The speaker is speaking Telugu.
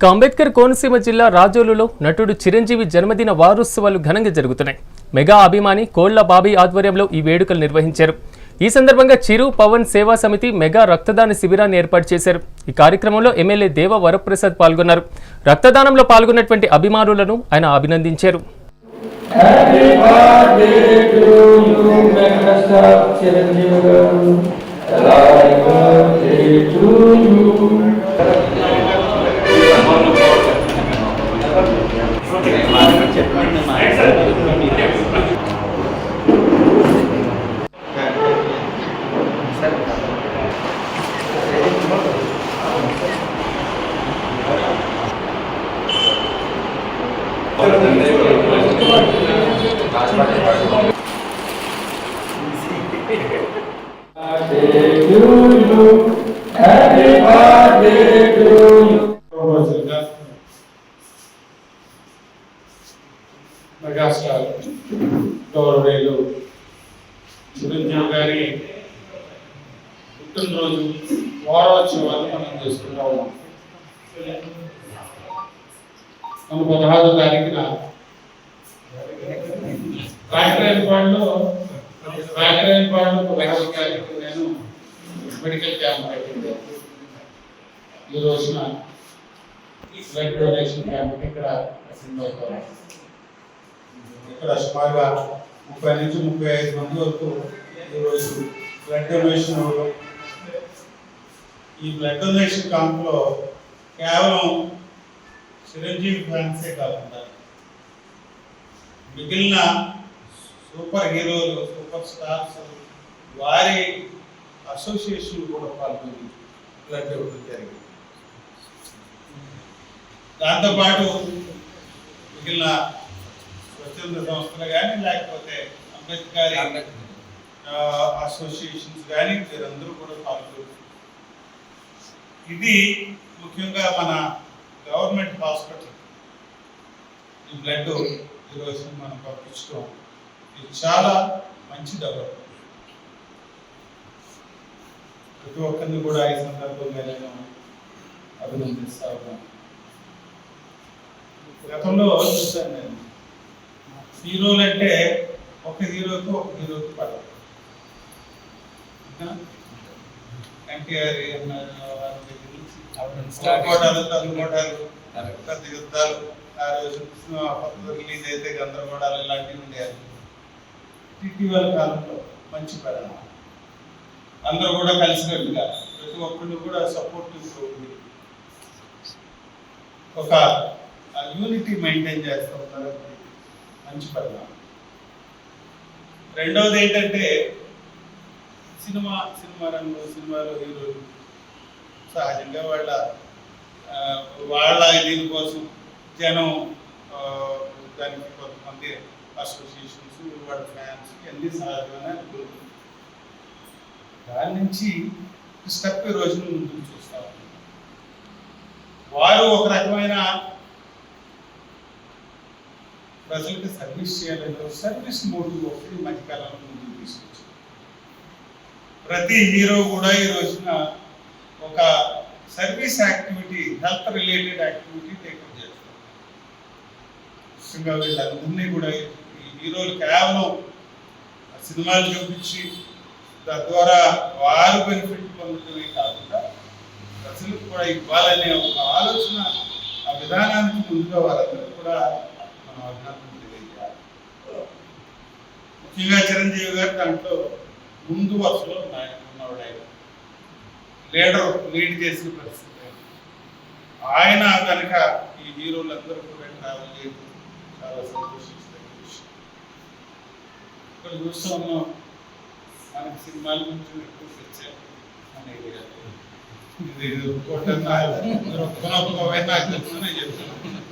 ఇక అంబేద్కర్ కోనసీమ జిల్లా రాజోలులో నటుడు చిరంజీవి జన్మదిన వారోత్సవాలు ఘనంగా జరుగుతున్నాయి. మెగా అభిమాని కోళ్ళ బాబీ ఆధ్వర్యంలో ఈ వేడుకలు నిర్వహించారు. ఈ సందర్భంగా చిరు పవన్ సేవా సమితి మెగా రక్తదాన శిబిరాన్ని ఏర్పాటు చేశారు. ఈ కార్యక్రమంలో ఎమ్మెల్యే దేవ వరప్రసాద్ పాల్గొన్నారు. రక్తదానంలో పాల్గొన్నటువంటి అభిమానులను ఆయన అభినందించారు. Happy మెగాస్టార్ గౌరవేలు చిరంజీవి గారి పుట్టినరోజు వారోత్సవాలు మనం చేసుకుంటా ఉన్నాం మన పదహారో తారీఖున కాకరేపాడులో ఒక పదహారో తారీఖు నేను మెడికల్ క్యాంప్ పెట్టింది ఈ రోజున బ్లడ్ డొనేషన్ క్యాంప్ ఇక్కడ అటెండ్ ఇక్కడ సుమారుగా ముప్పై నుంచి ముప్పై ఐదు మంది వరకు ఈరోజు బ్లడ్ డొనేషన్ ఈ బ్లడ్ డొనేషన్ క్యాంప్లో కేవలం చిరంజీవి ఫ్యాన్సే కాకుండా మిగిలిన సూపర్ హీరోలు సూపర్ స్టార్స్ వారి అసోసియేషన్ కూడా పాల్గొని ఇలాంటి ఒకటి జరిగింది. దాంతోపాటు మిగిలిన స్వచ్ఛంద సంస్థలు కానీ లేకపోతే అంబేద్కర్ అసోసియేషన్స్ కానీ వీరందరూ కూడా పాల్గొన్నారు ఇది ముఖ్యంగా మన గవర్నమెంట్ హాస్పిటల్ ఈ బ్లడ్ ఈరోజు మనం పంపించడం ఇది చాలా మంచి డెవలప్మెంట్. ప్రతి ఒక్కరిని కూడా ఈ సందర్భంగా నేను అభినందిస్తా ఉన్నాను. గతంలో చూశాను నేను. హీరోలు అంటే ఒక హీరోకి ఒక హీరోకి పడదు. ఎన్టీఆర్ కోటాలు తగ్గుకోటాలు పెద్ద యుద్ధాలు. ఆ రోజు రిలీజ్ అయితే గందరగోళాలు ఇలాంటివి ఉండేవి. కాలంలో మంచి పరిణామం. అందరూ కూడా కలిసినట్టుగా ప్రతి ఒక్కళ్ళు కూడా సపోర్టివ్ ఉంది. ఒక యూనిటీ మెయింటైన్ చేస్తూ ఉంటారు. మంచి పరిణామం. రెండవది ఏంటంటే సినిమా సినిమా రంగం సినిమాలో హీరోలు. సహజంగా వాళ్ళ వాళ్ళ దీనికోసం జనం దానికి కొంతమంది అసోసియేషన్స్ వాళ్ళ ఫ్యాన్స్ అన్నీ సహజమైన దాని నుంచి స్టెప్ ఈ రోజున ముందుకు చూస్తా వారు ఒక రకమైన ప్రజలకు సర్వీస్ చేయాలని సర్వీస్ మోటివ్ ఒకటి మధ్యకాలంలో ముందుకు తీసుకొచ్చారు. ప్రతి హీరో కూడా ఈ రోజున ఒక service activity health related activity take up చేస్తారు ముఖ్యంగా వీళ్ళందరినీ కూడా ఈ హీరోలు కేవలం సినిమాలు చూపించి తద్వారా వారు బెనిఫిట్ పొందడమే కాకుండా ప్రజలకు కూడా ఇవ్వాలనే ఒక ఆలోచన ఆ విధానానికి ముందుగా వారందరూ కూడా మనం అభినందన తెలియజేయాలి. ముఖ్యంగా చిరంజీవి గారు దాంట్లో ముందు వరుసలో నాయకుడు లీడర్ లీడ్ చేసిన పరిస్థితి. ఆయన. కనుక ఈ హీరోలందరూ కూడా ట్రావెల్ చేయడం చాలా సంతోషించదగిన విషయం. ఇక్కడ చూస్తూ ఉన్నాం మనకి సినిమాల నుంచి ఎక్కువ వచ్చారు మన ఏరియాలో ఇది ఒక్కొక్కటి నాకు చెప్తున్నాను